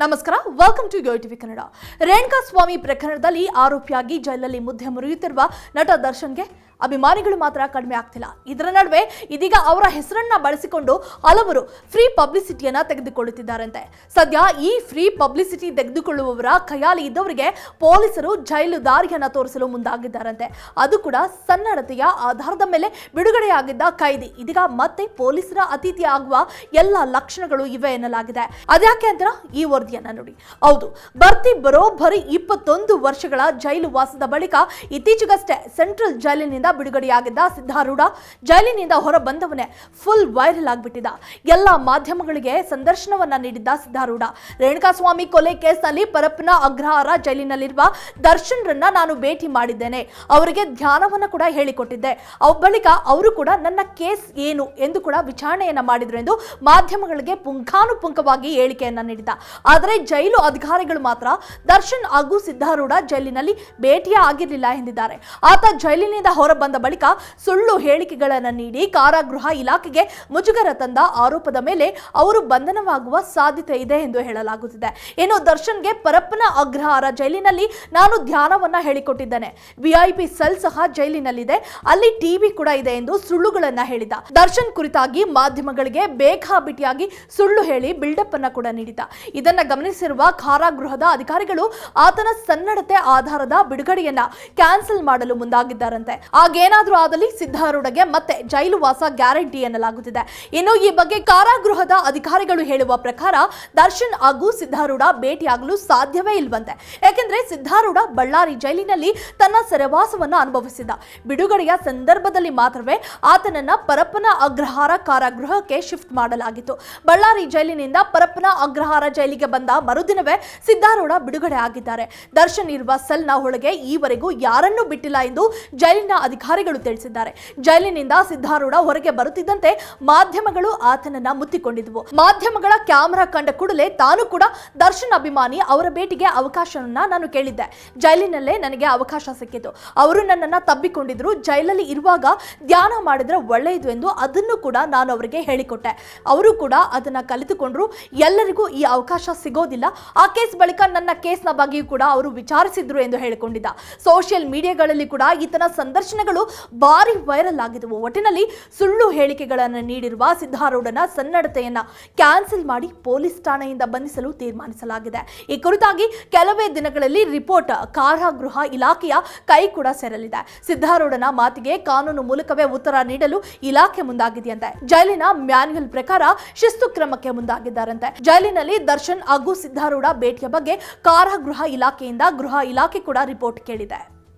ನಮಸ್ಕಾರ welcome to Yo TV Kannada Renuka Swamy ಪ್ರಕರಣದಲ್ಲಿ ಆರೋಪಿಯಾಗಿ ಜೈಲಲ್ಲಿ ಮುದ್ದೆ ಮುರಿಯುತ್ತಿರುವ ನಟ ದರ್ಶನ್ಗೆ ಅಭಿಮಾನಿಗಳು ಮಾತ್ರ ಕಡಿಮೆ ಆಗ್ತಿಲ್ಲ. ಇದರ ನಡುವೆ ಇದೀಗ ಅವರ ಹೆಸರನ್ನ ಬಳಸಿಕೊಂಡು ಹಲವರು ಫ್ರೀ ಪಬ್ಲಿಸಿಟಿಯನ್ನ ತೆಗೆದುಕೊಳ್ಳುತ್ತಿದ್ದಾರಂತೆ. ಸದ್ಯ ಈ ಫ್ರೀ ಪಬ್ಲಿಸಿಟಿ ತೆಗೆದುಕೊಳ್ಳುವವರ ಖಯಾಲಿ ಇದ್ದವರಿಗೆ ಪೊಲೀಸರು ಜೈಲು ದಾರಿಯನ್ನ ತೋರಿಸಲು ಮುಂದಾಗಿದ್ದಾರಂತೆ. ಅದು ಕೂಡ ಸನ್ನಡತೆಯ ಆಧಾರದ ಮೇಲೆ ಬಿಡುಗಡೆಯಾಗಿದ್ದ ಕೈದಿ. ಇದೀಗ ಮತ್ತೆ ಪೊಲೀಸರ ಅತಿಥಿ ಆಗುವ ಎಲ್ಲ ಲಕ್ಷಣಗಳು ಇವೆ ಎನ್ನಲಾಗಿದೆ. ಅದ್ಯಾಕೆ ಅಂತ ಈ ವರದಿಯನ್ನ ನೋಡಿ. ಹೌದು ಬರ್ತಿ ಬರೋಬ್ಬರಿ ಇಪ್ಪತ್ತೊಂದು ವರ್ಷಗಳ ಜೈಲು ವಾಸದ ಬಳಿಕ ಇತ್ತೀಚೆಗಷ್ಟೇ ಸೆಂಟ್ರಲ್ ಜೈಲಿನಿಂದ ಬಿಡುಗಡೆಯಾಗಿದ್ದ ಸಿದ್ಧಾರೂಢ ಜೈಲಿನಿಂದ ಹೊರ ಬಂದವನೇ ಫುಲ್ ವೈರಲ್ ಆಗಿಬಿಟ್ಟಿದ್ದ ಎಲ್ಲ ಮಾಧ್ಯಮಗಳಿಗೆ ಸಂದರ್ಶನವನ್ನ ನೀಡಿದ್ದ ಸಿದ್ಧಾರೂಢ ರೇಣುಕಾಸ್ವಾಮಿ ಕೊಲೆ ಕೇಸ್ನಲ್ಲಿ ಪರಪ್ಪನ ಅಗ್ರಹಾರ ಜೈಲಿನಲ್ಲಿರುವ ದರ್ಶನ್ರನ್ನ ನಾನು ಭೇಟಿ ಮಾಡಿದ್ದೇನೆ. ಅವರಿಗೆ ಧ್ಯಾನವನ್ನ ಕೂಡ ಹೇಳಿಕೊಟ್ಟಿದ್ದೆ. ಬಳಿಕ ಅವರು ಕೂಡ ನನ್ನ ಕೇಸ್ ಏನು ಎಂದು ಕೂಡ ವಿಚಾರಣೆಯನ್ನ ಮಾಡಿದ್ರು ಎಂದು ಮಾಧ್ಯಮಗಳಿಗೆ ಪುಂಖಾನುಪುಂಖವಾಗಿ ಹೇಳಿಕೆಯನ್ನ ನೀಡಿದ್ದ. ಆದರೆ ಜೈಲು ಅಧಿಕಾರಿಗಳು ಮಾತ್ರ ದರ್ಶನ್ ಹಾಗೂ ಸಿದ್ಧಾರೂಢ ಜೈಲಿನಲ್ಲಿ ಭೇಟಿಯೇ ಆಗಿರಲಿಲ್ಲ ಎಂದಿದ್ದಾರೆ. ಆತ ಜೈಲಿನಿಂದ ಹೊರ ಬಂದ ಬಳಿಕ ಸುಳ್ಳು ಹೇಳಿಕೆಗಳನ್ನು ನೀಡಿ ಕಾರಾಗೃಹ ಇಲಾಖೆಗೆ ಮುಜುಗರ ತಂದ ಆರೋಪದ ಮೇಲೆ ಅವರು ಬಂಧನವಾಗುವ ಸಾಧ್ಯತೆ ಇದೆ ಎಂದು ಹೇಳಲಾಗುತ್ತಿದೆ. ಇನ್ನು ದರ್ಶನ್ಗೆ ಪರಪ್ಪನ ಅಗ್ರಹಾರ ಜೈಲಿನಲ್ಲಿ ನಾನು ಧ್ಯಾನವನ್ನ ಹೇಳಿಕೊಟ್ಟಿದ್ದೇನೆ. ವಿಐಪಿ ಸೆಲ್ ಸಹ ಜೈಲಿನಲ್ಲಿದೆ. ಅಲ್ಲಿ ಟಿವಿ ಕೂಡ ಇದೆ ಎಂದು ಸುಳ್ಳುಗಳನ್ನ ಹೇಳಿದ. ದರ್ಶನ್ ಕುರಿತಾಗಿ ಮಾಧ್ಯಮಗಳಿಗೆ ಬೇಕಾಬಿಟಿಯಾಗಿ ಸುಳ್ಳು ಹೇಳಿ ಬಿಲ್ಡಪ್ ಅನ್ನ ಕೂಡ ನೀಡಿದ. ಇದನ್ನ ಗಮನಿಸಿರುವ ಕಾರಾಗೃಹದ ಅಧಿಕಾರಿಗಳು ಆತನ ಸನ್ನಡತೆ ಆಧಾರದ ಬಿಡುಗಡೆಯನ್ನ ಕ್ಯಾನ್ಸಲ್ ಮಾಡಲು ಮುಂದಾಗಿದ್ದಾರಂತೆ. ಆಗೇನಾದ್ರೂ ಆದಲ್ಲಿ ಸಿದ್ಧಾರೂಢಗೆ ಮತ್ತೆ ಜೈಲು ವಾಸ ಗ್ಯಾರಂಟಿ ಎನ್ನಲಾಗುತ್ತಿದೆ. ಇನ್ನು ಈ ಬಗ್ಗೆ ಕಾರಾಗೃಹದ ಅಧಿಕಾರಿಗಳು ಹೇಳುವ ಪ್ರಕಾರ ದರ್ಶನ್ ಹಾಗೂ ಸಿದ್ಧಾರೂಢ ಭೇಟಿಯಾಗಲು ಸಾಧ್ಯವೇ ಇಲ್ವಂತೆ. ಯಾಕೆಂದ್ರೆ ಸಿದ್ಧಾರೂಢ ಬಳ್ಳಾರಿ ಜೈಲಿನಲ್ಲಿ ತನ್ನ ಸೆರೆವಾಸವನ್ನು ಅನುಭವಿಸಿದ ಬಿಡುಗಡೆಯ ಸಂದರ್ಭದಲ್ಲಿ ಮಾತ್ರವೇ ಆತನನ್ನ ಪರಪ್ಪನ ಅಗ್ರಹಾರ ಕಾರಾಗೃಹಕ್ಕೆ ಶಿಫ್ಟ್ ಮಾಡಲಾಗಿತ್ತು. ಬಳ್ಳಾರಿ ಜೈಲಿನಿಂದ ಪರಪ್ಪನ ಅಗ್ರಹಾರ ಜೈಲಿಗೆ ಬಂದ ಮರುದಿನವೇ ಸಿದ್ಧಾರೂಢ ಬಿಡುಗಡೆ ಆಗಿದ್ದಾರೆ. ದರ್ಶನ್ ಇರುವ ಸೆಲ್ನ ಒಳಗೆ ಈವರೆಗೂ ಯಾರನ್ನೂ ಬಿಟ್ಟಿಲ್ಲ ಎಂದು ಜೈಲಿನ ಅಧಿಕಾರಿಗಳು ತಿಳಿಸಿದ್ದಾರೆ. ಜೈಲಿನಿಂದ ಸಿದ್ಧಾರೂಢ ಹೊರಗೆ ಬರುತ್ತಿದ್ದಂತೆ ಮಾಧ್ಯಮಗಳು ಆತನನ್ನ ಮುತ್ತಿಕೊಂಡಿದ್ವು. ಮಾಧ್ಯಮಗಳ ಕ್ಯಾಮೆರಾ ಕಂಡ ಕೂಡಲೇ ತಾನು ಕೂಡ ದರ್ಶನ್ ಅಭಿಮಾನಿ ಅವರ ಭೇಟಿಗೆ ಅವಕಾಶವನ್ನ ನಾನು ಕೇಳಿದ್ದೆ. ಜೈಲಿನಲ್ಲೇ ನನಗೆ ಅವಕಾಶ ಸಿಕ್ಕಿತು. ಅವರು ನನ್ನನ್ನ ತಬ್ಬಿಕೊಂಡಿದ್ರು. ಜೈಲಲ್ಲಿ ಇರುವಾಗ ಧ್ಯಾನ ಮಾಡಿದ್ರೆ ಒಳ್ಳೆಯದು ಎಂದು ಅದನ್ನು ಕೂಡ ನಾನು ಅವರಿಗೆ ಹೇಳಿಕೊಟ್ಟೆ. ಅವರು ಕೂಡ ಅದನ್ನ ಕಲಿತುಕೊಂಡ್ರು. ಎಲ್ಲರಿಗೂ ಈ ಅವಕಾಶ ಸಿಗೋದಿಲ್ಲ. ಆ ಕೇಸ್ ಬಳಿಕ ನನ್ನ ಕೇಸ್ನ ಬಗ್ಗೆಯೂ ಕೂಡ ಅವರು ವಿಚಾರಿಸಿದ್ರು ಎಂದು ಹೇಳಿಕೊಂಡಿದ್ದ. ಸೋಷಿಯಲ್ ಮೀಡಿಯಾಗಳಲ್ಲಿ ಕೂಡ ಈತನ ಸಂದರ್ಶನಗಳು ಭಾರಿ ವೈರಲ್ ಆಗಿದ್ದವು ಒಟ್ಟಿನಲ್ಲಿ ಸುಳ್ಳು ಹೇಳಿಕೆಗಳನ್ನು ನೀಡಿರುವ ಸಿದ್ಧಾರೂಢನ ಸನ್ನಡತೆಯನ್ನ ಕ್ಯಾನ್ಸಲ್ ಮಾಡಿ ಪೊಲೀಸ್ ಠಾಣೆಯಿಂದ ಬಂಧಿಸಲು ತೀರ್ಮಾನಿಸಲಾಗಿದೆ. ಈ ಕುರಿತಾಗಿ ಕೆಲವೇ ದಿನಗಳಲ್ಲಿ ರಿಪೋರ್ಟ್ ಕಾರಾಗೃಹ ಇಲಾಖೆಯ ಕೈ ಕೂಡ ಸೇರಲಿದೆ. ಸಿದ್ಧಾರೂಢನ ಮಾತಿಗೆ ಕಾನೂನು ಮೂಲಕವೇ ಉತ್ತರ ನೀಡಲು ಇಲಾಖೆ ಮುಂದಾಗಿದೆಯಂತೆ. ಜೈಲಿನ ಮ್ಯಾನ್ಯುಯಲ್ ಪ್ರಕಾರ ಶಿಸ್ತು ಕ್ರಮಕ್ಕೆ ಮುಂದಾಗಿದ್ದಾರಂತೆ. ಜೈಲಿನಲ್ಲಿ ದರ್ಶನ್ ಹಾಗೂ ಸಿದ್ಧಾರೂಢ ಭೇಟಿಯ ಬಗ್ಗೆ ಕಾರಾಗೃಹ ಇಲಾಖೆಯಿಂದ ಗೃಹ ಇಲಾಖೆ ಕೂಡ ರಿಪೋರ್ಟ್ ಕೇಳಿದೆ.